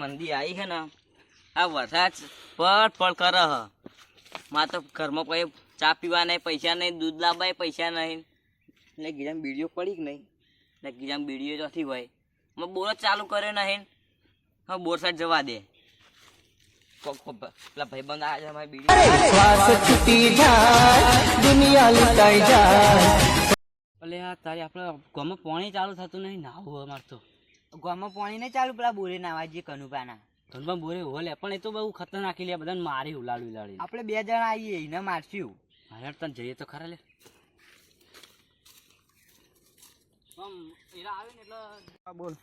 મંદી આવી છે ને આ વરસાદ પડ પડ કરે હ માં તો ઘરમાં કોઈ ચા પીવા નહીં પૈસા નહીં દૂધ લાવવા પૈસા નહીં. ને ગીજામ બીડીઓ પડી કે નહીં? ને ગીજામ બીડીઓ ચોથી હોય. મેં બોર જ ચાલુ કર્યો નહીં. હા બોર સાઈડ જવા દે. પેલા ભાઈબંધ બીડી શ્વાસ છૂટી જાય દુનિયા લૂંટાઈ જાય. એટલે આ તારી આપણે ગમે પાણી ચાલુ થતું નહીં નાવું અમારે તો. ગામમાં પાણી નહીં ચાલુ પેલા બોરે નાવા જે કનુભાના. કનુભા બોરે હોલે પણ એ તો બહુ ખતરનાક લે બધાને મારી ઉલાડી ઉલાડી આપણે બે જણા આવીએ એને મારશું. મારે તને જઈએ તો ખરા લે. એટલે બોલ.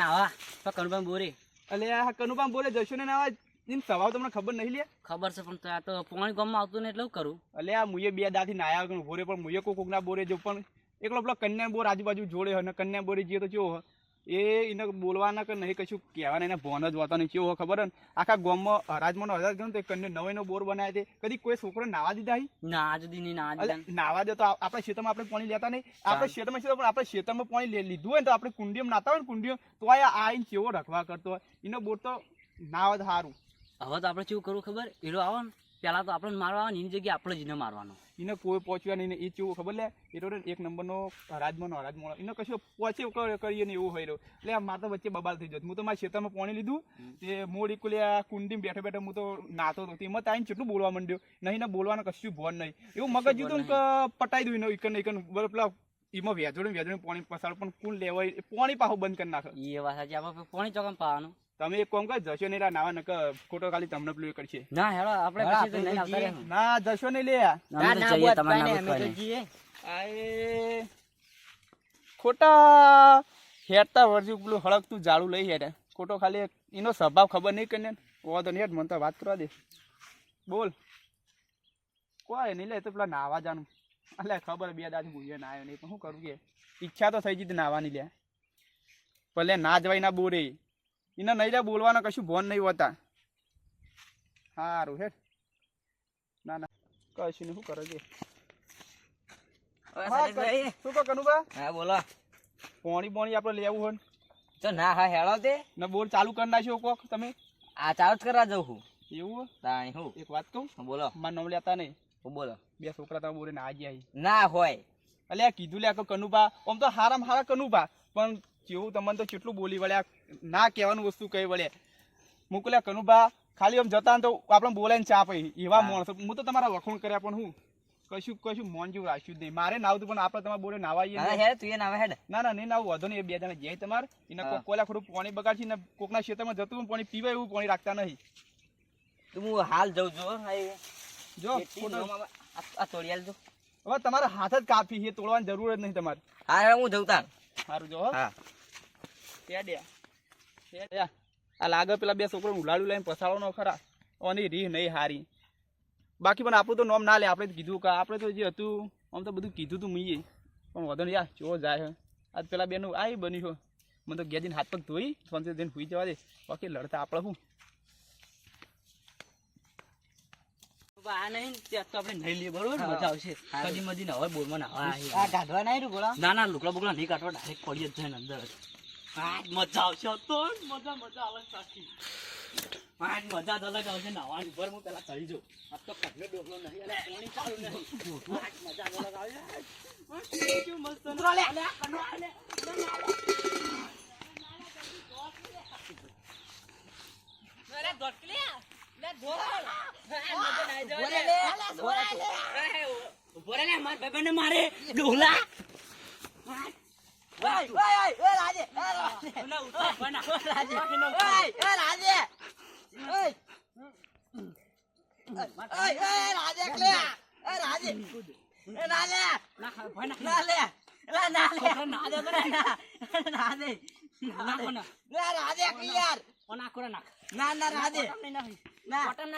નાવા કનુભા બોરે. બોરે કનુભા બોલે જશો ને નાવા. એમ સ્વભાવ તમને ખબર નહીં લે? ખબર છે પણ આ તો પાણી ગામમાં આવતું ને એટલે કરું. એટલે આ મુએ બે દાથી નાયા વગર ભોરે પણ મુએ કોક કોકના બોરે જો પણ એકલો પેલો કન્યા બોર આજુબાજુ જોડે હોય ને કન્યા બોરે જઈએ તો કેવો એ એને બોલવાના કે નહીં કશું કહેવાના એને ભોન જ વાતા નહીં કેવો ખબર ને? આખા ગામમાં હરાજમાં હરાજ ગયો તો કન્યા નવો બોર બનાવે છે. કદી કોઈ છોકરો નાવા દીધા ના આજ દી નહીં ના આજ નાવા દે તો આપણે ખેતરમાં આપણે પાણી લેતા નહીં. આપણે ખેતરમાં છે પણ આપણે ખેતરમાં પાણી લીધું હોય ને તો આપણે કુંડીમાં નાતા હોય ને કુંડીઓ તો આ આઈને કેવો રખવા કરતો હોય? એનો બોર તો નાવા જ સારું હવે તો આપણે શું કરવું ખબર? એરો આવો ને. પહેલાં તો આપણે મારવા આવે ને. એની જગ્યાએ આપણે જ એને મારવાનો. એને કોઈ પહોંચ્યા નહીં ને એ ચેવું ખબર લે? એ તો એક નંબરનો હરાજમાં હરાજમાં એને કશું પહોંચે કરીએ ને એવું હોય રહ્યો. એટલે આ મારે તો વચ્ચે બબાલ થઈ જતો હું તો મારા ખેતરમાં પાણી લીધું. તે મોડ ઇક્વલી આ કુંડીમાં બેઠો બેઠો હું તો નાતો હતો તેમાં તાઈને કેટલું બોલવા માંડ્યો? નહીં ને બોલવાનું કશું ભોન નહીં. એવું મગજ જીધું કે પટાઈ દઉં એક ને એક બરાબર પેલા એમાં વેજોડે વેજોડે પાણી પસાર પણ કુણ લેવાય પાણી પાછું બંધ કરી નાખે. એ વાત સાચી. આપણે પાણી ચોકમ પાવાનું. તમે એક કોમ કર જશો નહીં નાવા નક ખોટો ખાલી તમને પેલું કરશે. ના હેડો આપણે પછી તો નહીં આવતા ના જશો નહીં લે ના ના જઈએ તમારે ના અમે તો. જઈએ. આએ ખોટા હેડતા વર્ષું પેલું હળકતું જાડું લઈ હેડે. ખોટો ખાલી એનો સ્વભાવ ખબર નહીં કરીને તો નહીં મને તો વાત કરવા દે. બોલ. કોઈ નહીં લે તો પેલા નાવા જાનું. એટલે ખબર બે દાદી ભૂઈએ ના આવ્યો નહીં પણ શું કરું કે? ઈચ્છા તો થઈ જતી નાવાની લે. ભલે ના જવાય ના બોરે. એને નહીં બોલવાનો કશું ભોન નહીં હોતા. સારું હેઠ ના ના. કશું નહીં શું કરો છે? શું કહો કનુભા? હા બોલો. પોણી પોણી આપણે લેવું હોય તો ના હા હેળો તે. ને બોલ ચાલુ કરી નાખ્યો કોક તમે? આ ચાલુ જ કરવા જવું છું. એવું? તાણી હું. એક વાત કહું? બોલો. મારા નામ લેતા નહીં. બોલો. બે છોકરા તમે બોલે ના આજે ના હોય. એટલે કીધું લે કનુભા આમ તો હારામ હારા કનુભા પણ જેવું તમને તો કેટલું બોલી વળ્યા? ના કહેવાનું વસ્તુ કહી વળે મોકલ્યા કનુભા ખાલી આમ જતા તો આપણે બોલાય ચા પી. એવા માણસો. હું તો તમારા વખોણ કર્યા પણ હું. કશું કશું મોન જેવું રાખ્યું જ નહીં. મારે નાવતું પણ આપણે તમારે બોલે નાવાઈએ હા હેડ તું એ નાવે હેડ. ના ના નહીં નાવું વધુ નહીં. બે જણા જાય તમારે. એના કોક કોલા ખોટું પાણી બગાડશે ને કોકના ખેતરમાં જતું પાણી પીવાય એવું પાણી રાખતા નહીં. તું હું હાલ જઉં જો જો આ તોડિયાલ જો હવે તમારા હાથ જ કાપી છે તોડવાની જરૂર જ નહીં તમારે. હા હું જઉં તાર. સારું જો હો. હા. હેડ્યા. આ લાગે પેલા બે છોકરો ઉલાડું લઈને પસાડો નો ખરા. ઓની રી નહીં હારી. બાકી પણ આપણું તો નોમ ના લે આપણે કીધું કે. આપણે તો જે હતું આમ તો બધું કીધું તું મીએ. પણ વધુ નહીં યાર ચો જાય હે. આજ પેલા બેનું આ બન્યું છો મને તો ગેજીને હાથ પગ ધોઈ સોનસે દિન હુઈ જવા દે. બાકી લડતા આપણે શું? આ નહીં તો આપણે નહીં લઈએ બરોબર? મજા આવશે. કદી મદી ના હોય બોલમાં ના આ કાઢવા નહીં રૂ બોલા ના ના લુકડા બુકડા નહીં કાઢવા ડાયરેક્ટ પડી જ જાય અંદર. આજ મજા આવશે તો મજા મજા આવે સાચી. આજ મજા અલગ આવશે નાવાની ઉપર હું પેલા થઈ જાઉં. આ તો કઢલો ડોકલો નહીં અલે પાણી ચાલુ નહીં. આજ મજા અલગ આવશે આજ કેવું મસ્ત ઉતરો લે. કનો આલે અરે ધોકલે લે ધોળ મજા ના બોલે લે લે. લે માર ભાઈબંધને મારે ડોલા ના ના ભાઈ ના નાખ. ના ના રાજે કોટમ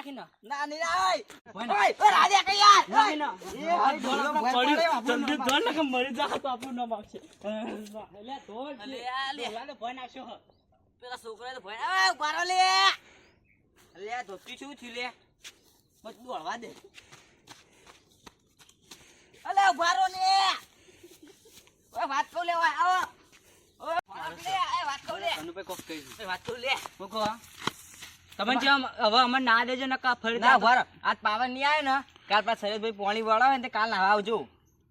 નહીં જલ્દી હળવા દે. અલે ઉભારો લે. વાત કહું લે લે. એ વાત કહું લે. અનુપે કોક વાત કહું લે. કોકો તમે જેમ હવે અમે ના દેજો ને કા ફરી ના આજ પાવન નહીં આવે ને. કાલ પાછા સૈયદભાઈ પોણી વળાવે ને કાલ નાવા આવજો.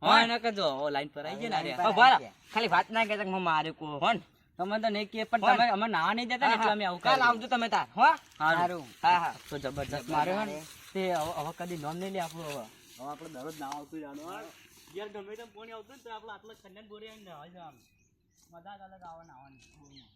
હા. એને કહેજો ઓ લાઈન પર આવી જાય ને અરે. ખાલી વાત ના કહેતા કે મેં કો હોન. તમે તો નહીં કે પણ તમે અમે નાવા નહીં દેતા ને એટલે અમે આવું કાલ આવજો તમે તાર હો. સારું. હા હા. તો જબરજસ્ત માર્યો હે તે હવે કદી નોમ નહીં લે આપણું હવે. હવે આપણે દરરોજ ના આવતું જવાનું યાર ગમે તેમ પાણી આવતું ને તો આપણે આટલા ખંડન બોરી આવીને જવાનું મજા જ અલગ આવવાની નાવાની.